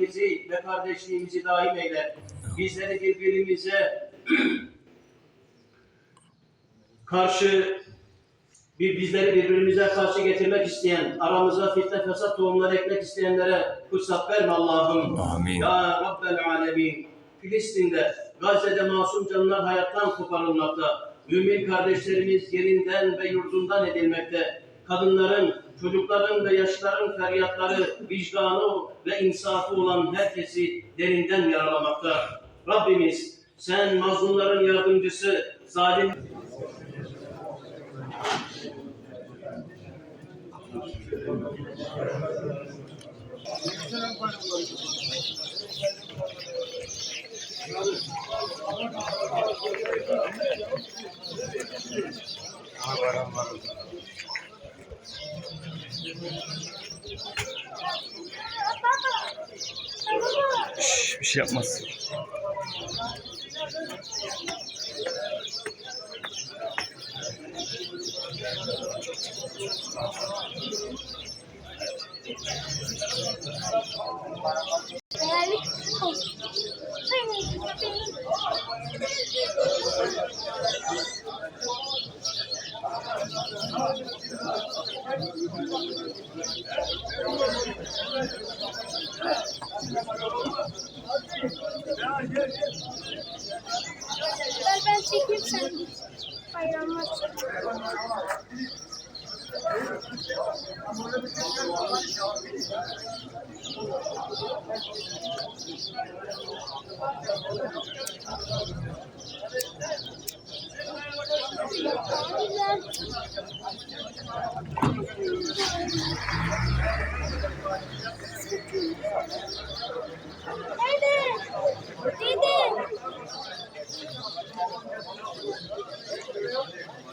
birliğimizi ve kardeşliğimizi daim eyle. Bizleri birbirimize karşı bir bizleri birbirimize karşı getirmek isteyen, aramıza fitne fesat tohumları ekmek isteyenlere fırsat verme Allah'ım. Amin. Ya Rabbel Alemin. Filistin'de, Gazze'de masum canlar hayattan koparılmakta. Mümin kardeşlerimiz yerinden ve yurdundan edilmekte. Kadınların, çocukların ve yaşlıların feryatları, vicdanı ve insafı olan herkesi derinden yaralamakta. Rabbimiz sen mazlumların yardımcısı, zalim Şş, bir şey yapmaz. Ben, ben çekeyim sen. Bayramlar. Güzel. Dede!